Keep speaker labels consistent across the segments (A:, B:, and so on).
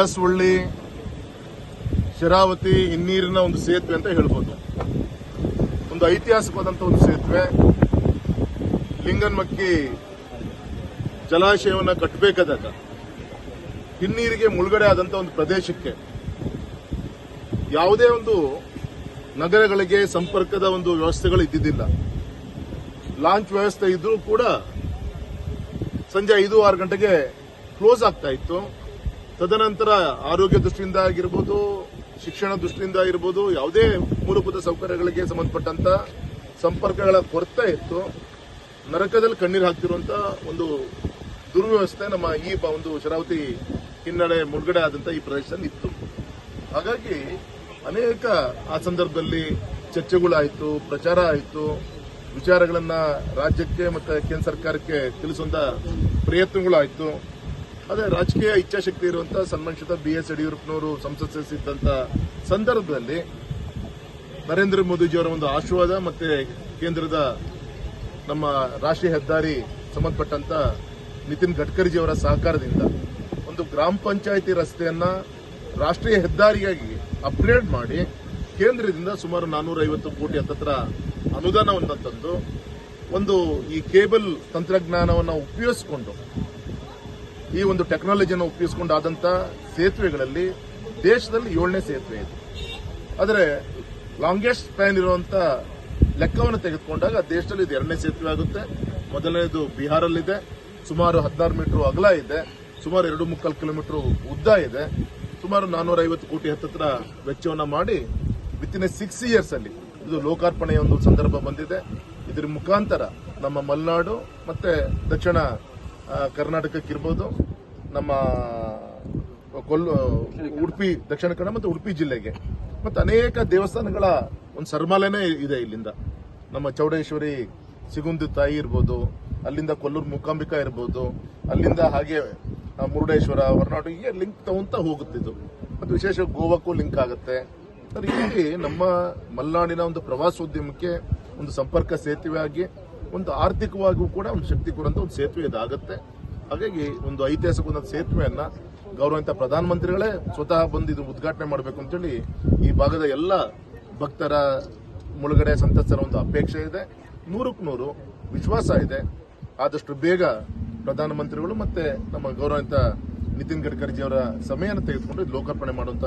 A: ಕಳಸವಳ್ಳಿ ಶರಾವತಿ, ಹಿನ್ನೀರಿನ ಒಂದು ಸೇತುವೆ ಅಂತ ಹೇಳ್ಬೋದು. ಒಂದು ಐತಿಹಾಸಿಕವಾದಂತಹ ಒಂದು ಸೇತುವೆ. ಲಿಂಗನ್ಮಕ್ಕಿ ಜಲಾಶಯವನ್ನು ಕಟ್ಟಬೇಕಾದಾಗ ಹಿನ್ನೀರಿಗೆ ಮುಳುಗಡೆ ಆದಂತ ಒಂದು ಪ್ರದೇಶಕ್ಕೆ ಯಾವುದೇ ಒಂದು ನಗರಗಳಿಗೆ ಸಂಪರ್ಕದ ಒಂದು ವ್ಯವಸ್ಥೆಗಳು ಇದ್ದಿದ್ದಿಲ್ಲ. ಲಾಂಚ್ ವ್ಯವಸ್ಥೆ ಇದ್ರೂ ಕೂಡ ಸಂಜೆ ಐದು ಆರು ಗಂಟೆಗೆ ಕ್ಲೋಸ್ ಆಗ್ತಾ ಇತ್ತು. ತದನಂತರ ಆರೋಗ್ಯ ದೃಷ್ಟಿಯಿಂದ ಆಗಿರ್ಬೋದು, ಶಿಕ್ಷಣ ದೃಷ್ಟಿಯಿಂದ ಆಗಿರ್ಬೋದು, ಯಾವುದೇ ಮೂಲಭೂತ ಸೌಕರ್ಯಗಳಿಗೆ ಸಂಬಂಧಪಟ್ಟಂತ ಸಂಪರ್ಕಗಳ ಕೊರತೆ ಇತ್ತು. ನರಕದಲ್ಲಿ ಕಣ್ಣೀರು ಹಾಕ್ತಿರುವಂತ ಒಂದು ದುರ್ವ್ಯವಸ್ಥೆ ನಮ್ಮ ಈ ಒಂದು ಶರಾವತಿ ಹಿನ್ನಡೆ ಮುಳುಗಡೆ ಆದಂತ ಈ ಪ್ರದೇಶದಲ್ಲಿ ಇತ್ತು. ಹಾಗಾಗಿ ಅನೇಕ ಆ ಸಂದರ್ಭದಲ್ಲಿ ಚರ್ಚೆಗಳಾಯಿತು, ಪ್ರಚಾರ ಆಯಿತು. ವಿಚಾರಗಳನ್ನ ರಾಜ್ಯಕ್ಕೆ ಮತ್ತೆ ಕೇಂದ್ರ ಸರ್ಕಾರಕ್ಕೆ ತಿಳಿಸುವಂತ ಪ್ರಯತ್ನಗಳಾಯಿತು. ಅದೇ ರಾಜಕೀಯ ಇಚ್ಛಾಶಕ್ತಿ ಇರುವಂತಹ ಸನ್ಮಾನಿಸಿದ ಬಿ ಎಸ್ ಯಡಿಯೂರಪ್ಪನವರು ಸಂಸತ್ ಸದಸ್ಯರಿದ್ದಂತ ಸಂದರ್ಭದಲ್ಲಿ ನರೇಂದ್ರ ಮೋದಿಜಿಯವರ ಒಂದು ಆಶೀರ್ವಾದ ಮತ್ತೆ ಕೇಂದ್ರದ ನಮ್ಮ ರಾಷ್ಟ್ರೀಯ ಹೆದ್ದಾರಿ ಸಂಬಂಧಪಟ್ಟಂತ ನಿತಿನ್ ಗಡ್ಕರಿಜಿಯವರ ಸಹಕಾರದಿಂದ ಒಂದು ಗ್ರಾಮ ಪಂಚಾಯಿತಿ ರಸ್ತೆಯನ್ನ ರಾಷ್ಟ್ರೀಯ ಹೆದ್ದಾರಿಯಾಗಿ ಅಪ್ಗ್ರೇಡ್ ಮಾಡಿ ಕೇಂದ್ರದಿಂದ ಸುಮಾರು ನಾನೂರ ಐವತ್ತು ಕೋಟಿ ಹತ್ತತ್ರ ಅನುದಾನವನ್ನು ತಂದು ಒಂದು ಈ ಕೇಬಲ್ ತಂತ್ರಜ್ಞಾನವನ್ನು ಉಪಯೋಗಿಸಿಕೊಂಡು ಈ ಒಂದು ಟೆಕ್ನಾಲಜಿಯನ್ನು ಉಪಯೋಗಿಸಿಕೊಂಡಾದಂಥ ಸೇತುವೆಗಳಲ್ಲಿ ದೇಶದಲ್ಲಿ ಏಳನೇ ಸೇತುವೆ ಇದೆ. ಆದರೆ ಲಾಂಗೆಸ್ಟ್ ಸ್ಪ್ಯಾನ್ ಇರುವಂತ ಲೆಕ್ಕವನ್ನು ತೆಗೆದುಕೊಂಡಾಗ ದೇಶದಲ್ಲಿ ಇದು ಎರಡನೇ ಸೇತುವೆ ಆಗುತ್ತೆ. ಮೊದಲನೇದು ಬಿಹಾರಲ್ಲಿದೆ. ಸುಮಾರು ಹದಿನಾರು ಮೀಟರ್ ಅಗಲ ಇದೆ. ಸುಮಾರು ಎರಡು ಮುಕ್ಕಾಲು ಕಿಲೋಮೀಟರ್ ಉದ್ದ ಇದೆ. ಸುಮಾರು ನಾನೂರ ಐವತ್ತು ಕೋಟಿ ಹತ್ತಿರ ವೆಚ್ಚವನ್ನು ಮಾಡಿ with in a six years ಅಲ್ಲಿ ಇದು ಲೋಕಾರ್ಪಣೆಯ ಒಂದು ಸಂದರ್ಭ ಬಂದಿದೆ. ಇದರ ಮುಖಾಂತರ ನಮ್ಮ ಮಲೆನಾಡು ಮತ್ತೆ ದಕ್ಷಿಣ ಕರ್ನಾಟಕಕ್ಕಿರ್ಬೋದು ನಮ್ಮ ಕೊಲ್ಲ ಉಡುಪಿ, ದಕ್ಷಿಣ ಕನ್ನಡ ಮತ್ತು ಉಡುಪಿ ಜಿಲ್ಲೆಗೆ. ಮತ್ತು ಅನೇಕ ದೇವಸ್ಥಾನಗಳ ಒಂದು ಸರ್ಮಾಲೆನೇ ಇದೆ ಇಲ್ಲಿಂದ. ನಮ್ಮ ಚೌಡೇಶ್ವರಿ, ಸಿಗುಂದಿ ತಾಯಿ ಇರ್ಬೋದು, ಅಲ್ಲಿಂದ ಕೊಲ್ಲೂರು ಮೂಕಾಂಬಿಕಾ ಇರ್ಬೋದು, ಅಲ್ಲಿಂದ ಹಾಗೆ ಮುರುಡೇಶ್ವರ, ಹೊರನಾಡು, ಹೀಗೆ ಲಿಂಕ್ ತಗೊಂತ ಹೋಗುತ್ತಿದ್ದು ಮತ್ತು ವಿಶೇಷ ಗೋವಾಕ್ಕೂ ಲಿಂಕ್ ಆಗುತ್ತೆ. ಹೀಗೆ ನಮ್ಮ ಮಲೆನಾಡಿನ ಒಂದು ಪ್ರವಾಸೋದ್ಯಮಕ್ಕೆ ಒಂದು ಸಂಪರ್ಕ ಸೇತುವೆ ಆಗಿ ಒಂದು ಆರ್ಥಿಕವಾಗಿಯೂ ಕೂಡ ಒಂದು ಶಕ್ತಿ ಕೊಡುವಂತ ಒಂದು ಸೇತುವೆ ಇದಾಗುತ್ತೆ. ಹಾಗಾಗಿ ಒಂದು ಐತಿಹಾಸಿಕ ಒಂದು ಸೇತುವೆಯನ್ನ ಗೌರವಂತ ಪ್ರಧಾನಮಂತ್ರಿಗಳೇ ಸ್ವತಃ ಬಂದು ಇದು ಉದ್ಘಾಟನೆ ಮಾಡಬೇಕು ಅಂತೇಳಿ ಈ ಭಾಗದ ಎಲ್ಲ ಭಕ್ತರ ಮುಳುಗಡೆ ಸಂತಸರ ಒಂದು ಅಪೇಕ್ಷೆ ಇದೆ. ನೂರಕ್ಕೆ ನೂರು ವಿಶ್ವಾಸ ಇದೆ. ಆದಷ್ಟು ಬೇಗ ಪ್ರಧಾನಮಂತ್ರಿಗಳು ಮತ್ತೆ ನಮ್ಮ ಗೌರವಂತ ನಿತಿನ್ ಗಡ್ಕರಿಜಿ ಅವರ ಸಮಯನ ತೆಗೆದುಕೊಂಡು ಲೋಕಾರ್ಪಣೆ ಮಾಡುವಂತ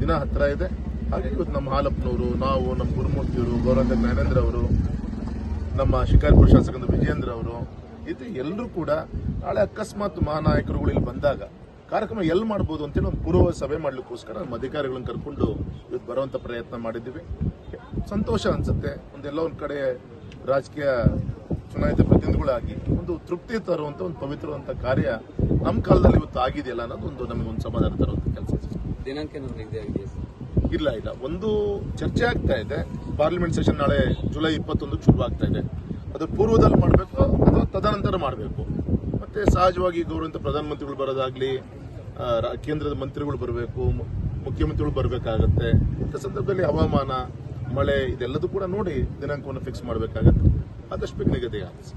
A: ದಿನ ಹತ್ತಿರ ಇದೆ. ಹಾಗಾಗಿ ಇವತ್ತು ನಮ್ಮ ಹಾಲಪ್ಪನವರು, ನಾವು, ನಮ್ಮ ಗುರುಮೂರ್ತಿಯವರು ಗೌರವಂತ ಜ್ಞಾನೇಂದ್ರ ಅವರು ನಮ್ಮ ಶಿಕಾರಿಪುರ ಶಾಸಕರ ವಿಜೇಂದ್ರ ಅವರು, ಇದು ಎಲ್ಲರೂ ಕೂಡ ನಾಳೆ ಅಕಸ್ಮಾತ್ ಮಹಾನಾಯಕರುಗಳು ಇಲ್ಲಿ ಬಂದಾಗ ಕಾರ್ಯಕ್ರಮ ಎಲ್ಲಿ ಮಾಡ್ಬೋದು ಅಂತೇಳಿ ಒಂದು ಪೂರ್ವ ಸಭೆ ಮಾಡಲಿಕ್ಕೋಸ್ಕರ ನಮ್ಮ ಅಧಿಕಾರಿಗಳನ್ನ ಕರ್ಕೊಂಡು ಇವತ್ತು ಬರುವಂತ ಪ್ರಯತ್ನ ಮಾಡಿದ್ದೀವಿ. ಸಂತೋಷ ಅನ್ಸುತ್ತೆ. ಒಂದೆಲ್ಲ ಒಂದು ಕಡೆ ರಾಜಕೀಯ ಚುನಾಯಿತ ಪ್ರತಿನಿಧಿಗಳಾಗಿ ಒಂದು ತೃಪ್ತಿ ತರುವಂತ, ಒಂದು ಪವಿತ್ರವಂಥ ಕಾರ್ಯ ನಮ್ಮ ಕಾಲದಲ್ಲಿ ಇವತ್ತು ಆಗಿದೆಯಲ್ಲ ಅನ್ನೋದು ಒಂದು ನಮಗೆ ಒಂದು ಸಮಾಧಾನ ತರುವಂತ ಕೆಲಸ.
B: ದಿನಾಂಕ
A: ಇಲ್ಲ ಇಲ್ಲ. ಒಂದು ಚರ್ಚೆ ಆಗ್ತಾ ಇದೆ. ಪಾರ್ಲಿಮೆಂಟ್ ಸೆಷನ್ ನಾಳೆ ಜುಲೈ ಇಪ್ಪತ್ತೊಂದು ಶುರು ಆಗ್ತಾ ಇದೆ. ಅದು ಪೂರ್ವದಲ್ಲಿ ಮಾಡಬೇಕು ಅಥವಾ ತದನಂತರ ಮಾಡಬೇಕು? ಮತ್ತೆ ಸಹಜವಾಗಿ ಗೌರವಂತ ಪ್ರಧಾನಮಂತ್ರಿಗಳು ಬರೋದಾಗ್ಲಿ ಕೇಂದ್ರದ ಮಂತ್ರಿಗಳು ಬರಬೇಕು ಮುಖ್ಯಮಂತ್ರಿಗಳು ಬರಬೇಕಾಗತ್ತೆ. ಇಂಥ ಸಂದರ್ಭದಲ್ಲಿ ಹವಾಮಾನ, ಮಳೆ ಇದೆಲ್ಲದೂ ಕೂಡ ನೋಡಿ ದಿನಾಂಕವನ್ನು ಫಿಕ್ಸ್ ಮಾಡಬೇಕಾಗತ್ತೆ. ಆದಷ್ಟು ಬೇಗ ನಿಗದಿ ಆಗುತ್ತೆ